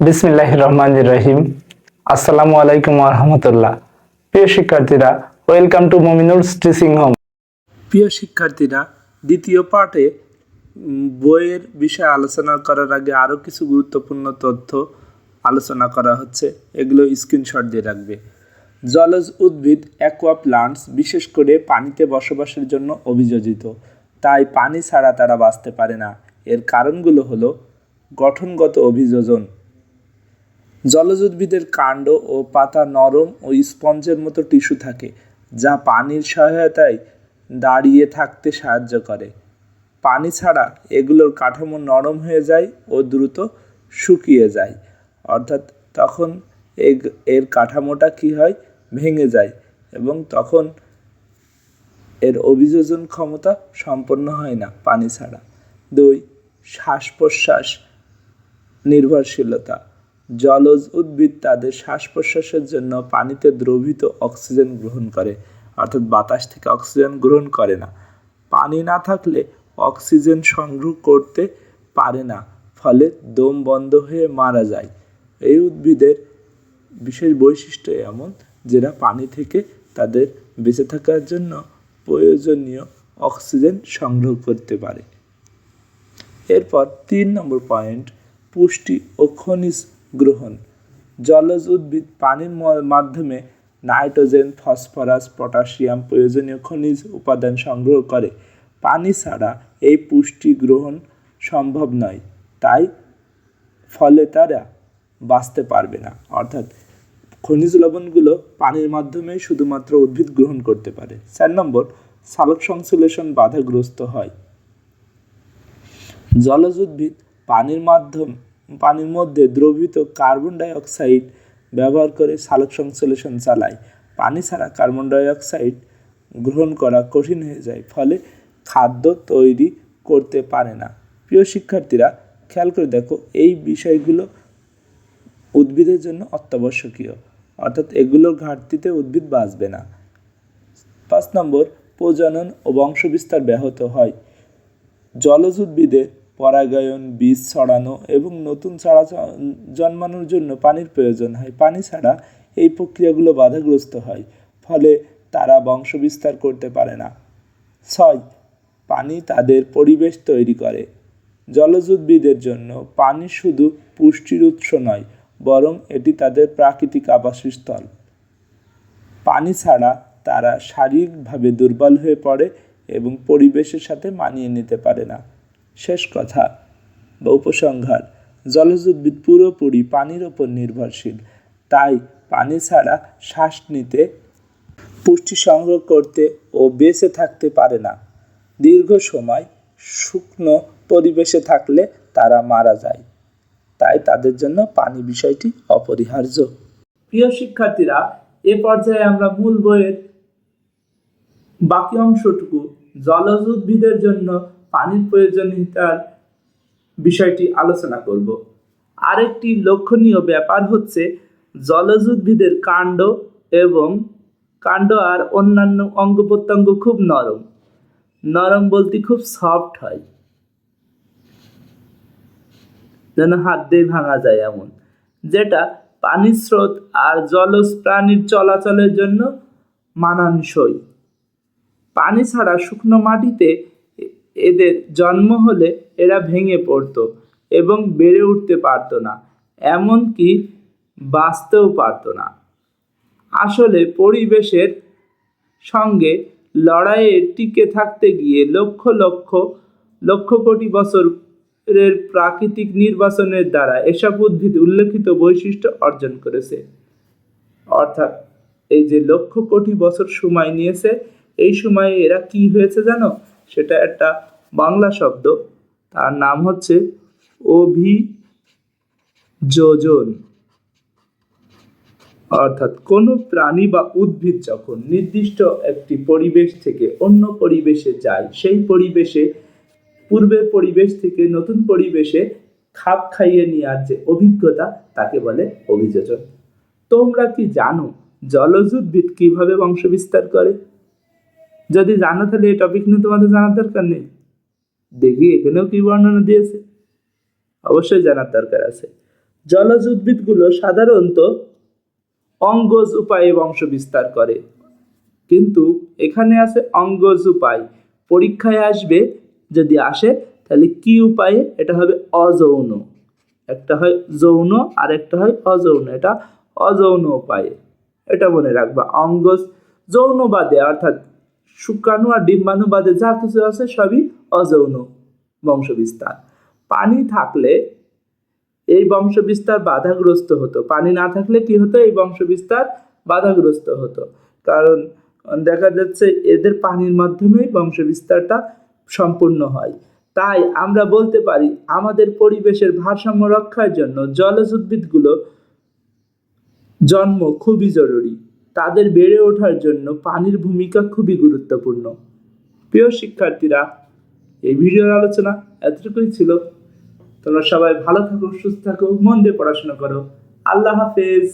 বিসমিল্লাহ রহমান রহিম আসসালামু আলাইকুম রহমতুল্লাহ। প্রিয় শিক্ষার্থীরা, welcome to Mominul teaching home. প্রিয় শিক্ষার্থীরা, দ্বিতীয় পার্টে বইয়ের বিষয়ে আলোচনা করার আগে আরও কিছু গুরুত্বপূর্ণ তথ্য আলোচনা করা হচ্ছে। এগুলো স্ক্রিনশট দিয়ে রাখবে। জলজ উদ্ভিদ অ্যাকোয়া প্লান্টস বিশেষ করে পানিতে বসবাসের জন্য অভিযোজিত। তাই পানি ছাড়া তারা বাঁচতে পারে না। এর কারণগুলো হলো গঠনগত অভিযোজন জলজ উদ্ভিদের কাণ্ড ও পাতা নরম ও স্পঞ্জের মতো টিস্যু থাকে, যা পানির সহায়তায় দাঁড়িয়ে থাকতে সাহায্য করে। পানি ছাড়া এগুলোর কাঠামো নরম হয়ে যায় ও দ্রুত শুকিয়ে যায়। অর্থাৎ তখন এর কাঠামোটা কি হয়? ভেঙে যায় এবং তখন এর অভিযোজন ক্ষমতা সম্পন্ন হয় না পানি ছাড়া। দুই শ্বাস প্রশ্বাস নির্ভরশীলতা। জলজ উদ্ভিদ তাদের শ্বাস প্রশ্বাসের জন্য পানিতে দ্রবীত অক্সিজেন গ্রহণ করে, অর্থাৎ বাতাস থেকে অক্সিজেন গ্রহণ করে না। পানি না থাকলে অক্সিজেন সংগ্রহ করতে পারে না, ফলে দম বন্ধ হয়ে মারা যায়। এই উদ্ভিদের বিশেষ বৈশিষ্ট্য এমন যেটা পানি থেকে তাদের বেঁচে থাকার জন্য প্রয়োজনীয় অক্সিজেন সংগ্রহ করতে পারে। এরপর তিন নম্বর পয়েন্ট, পুষ্টি ও খনিজ গ্রহণ। জলজ উদ্ভিদ পানির মাধ্যমে নাইট্রোজেন, ফসফরাস, পটাশিয়াম প্রয়োজনীয় খনিজ উপাদান সংগ্রহ করে। পানি ছাড়া এই পুষ্টি গ্রহণ সম্ভব নয়, তাই ফলে তারা বাঁচতে পারবে না। অর্থাৎ খনিজ লবণগুলো পানির মাধ্যমে শুধুমাত্র উদ্ভিদ গ্রহণ করতে পারে। চার নম্বর, সালোক সংশ্লেষণ বাধাগ্রস্ত হয়। জলজ উদ্ভিদ পানির মাধ্যম পানির মধ্যে দ্রবীত কার্বন ডাই অক্সাইড ব্যবহার করে সালোক সংশ্লেষণ চালায়। পানি ছাড়া কার্বন ডাই অক্সাইড গ্রহণ করা কঠিন হয়ে যায়, ফলে খাদ্য তৈরি করতে পারে না। প্রিয় শিক্ষার্থীরা, খেয়াল করে দেখো, এই বিষয়গুলো উদ্ভিদের জন্য অত্যাবশ্যকীয়। অর্থাৎ এগুলোর ঘাটতিতে উদ্ভিদ বাঁচবে না। পাঁচ নম্বর, প্রজনন ও বংশবিস্তার ব্যাহত হয়। জলজ উদ্ভিদের পরাগায়ন, বীজ ছড়ানো এবং নতুন চারা জন্মানোর জন্য পানির প্রয়োজন হয়। পানি ছাড়া এই প্রক্রিয়াগুলো বাধাগ্রস্ত হয়, ফলে তারা বংশবিস্তার করতে পারে না। ছয়, পানি তাদের পরিবেশ তৈরি করে। জলজ উদ্ভিদের জন্য পানি শুধু পুষ্টির উৎস নয়, বরং এটি তাদের প্রাকৃতিক আবাসস্থল পানি ছাড়া তারা শারীরিকভাবে দুর্বল হয়ে পড়ে এবং পরিবেশের সাথে মানিয়ে নিতে পারে না। শেষ কথা বা উপসংহার জলজ উদ্ভিদ পুরোপুরি পানির ওপর নির্ভরশীল। তাই পানি ছাড়া শ্বাস নিতে, পুষ্টি সংগ্রহ করতে ও বেঁচে থাকতে পারে না। দীর্ঘ সময় শুকনো পরিবেশে থাকলে তারা মারা যায়। তাই তাদের জন্য পানি বিষয়টি অপরিহার্য। প্রিয় শিক্ষার্থীরা, এ পর্যায়ে আমরা মূল বইয়ের বাকি অংশটুকু জলজ উদ্ভিদের জন্য পানির প্রয়োজনীয়তার বিষয়টি আলোচনা করব। আরেকটি লক্ষণীয় ব্যাপার হচ্ছে জলজ উদ্ভিদের কাণ্ড এবং কাণ্ড আর অন্যান্য অঙ্গ প্রত্যঙ্গ খুব নরম। নরম বলতে খুব সফট হয়। যেন হাত দিয়ে ভাঙা যায় এমন। যেটা পানির স্রোত আর জলজ প্রাণীর চলাচলের জন্য মানানসই। পানি ছাড়া শুকনো মাটিতে এদের জন্ম হলে এরা ভেঙে পড়তো এবং বেড়ে উঠতে পারতো না, এমনকি বাঁচতেও পারতো না। আসলে পরিবেশের সঙ্গে লড়াইয়ে টিকে থাকতে গিয়ে লক্ষ লক্ষ লক্ষ কোটি বছরের প্রাকৃতিক নির্বাচনের দ্বারা এসব উদ্ভিদ উল্লেখিত বৈশিষ্ট্য অর্জন করেছে। অর্থাৎ এই যে লক্ষ কোটি বছর সময় নিয়েছে, এই সময়ে এরা কি হয়েছে জানো? সেটা একটা বাংলা শব্দ। তার নাম হচ্ছে অভিযোজন। অর্থাৎ কোনো প্রাণী বা উদ্ভিদ যখন নির্দিষ্ট একটি পরিবেশ থেকে অন্য পরিবেশে যায়, সেই পরিবেশে, পূর্বের পরিবেশ থেকে নতুন পরিবেশে খাপ খাইয়ে নেওয়ার যে অভিজ্ঞতা, তাকে বলে অভিযোজন। তোমরা কি জানো জলজ উদ্ভিদ কীভাবে বংশবিস্তার করে? যদি জানো তাহলে এই টপিক নিয়ে তোমাদের জানার দরকার নেই। দেখি, এখানেও কি বর্ণনা দিয়েছে? অবশ্যই জানার দরকার আছে। জলজ উদ্ভিদগুলো সাধারণত অঙ্গজ উপায়ে বংশ বিস্তার করে। কিন্তু এখানে আছে অঙ্গজ উপায়। পরীক্ষায় আসবে, যদি আসে, তাহলে কি উপায়ে? এটা হবে অযৌন। একটা হয় যৌন আর একটা হয় অযৌন। এটা অযৌন উপায়ে। এটা মনে রাখবা, অঙ্গজ যৌনবাদে, অর্থাৎ শুক্রাণু আর ডিম্বাণুবাদে যা কিছু আছে সবই অযৌন বংশ বিস্তার পানি থাকলে এই বংশ বিস্তার বাধাগ্রস্ত হতো। পানি না থাকলে কি হতো? এই বংশ বিস্তার বাধাগ্রস্ত হতো। কারণ, দেখা যাচ্ছে এদের পানির মাধ্যমেই বংশ বিস্তারটা সম্পূর্ণ হয়। তাই আমরা বলতে পারি, আমাদের পরিবেশের ভারসাম্য রক্ষার জন্য জলজ উদ্ভিদগুলো জন্ম খুবই জরুরি। তাদের বেড়ে ওঠার জন্য পানির ভূমিকা খুবই গুরুত্বপূর্ণ। প্রিয় শিক্ষার্থীরা, এই ভিডিওর আলোচনা এতটুকুই ছিল। তোমরা সবাই ভালো থাকো, সুস্থ থাকো, মন দিয়ে পড়াশোনা করো। আল্লাহ হাফেজ।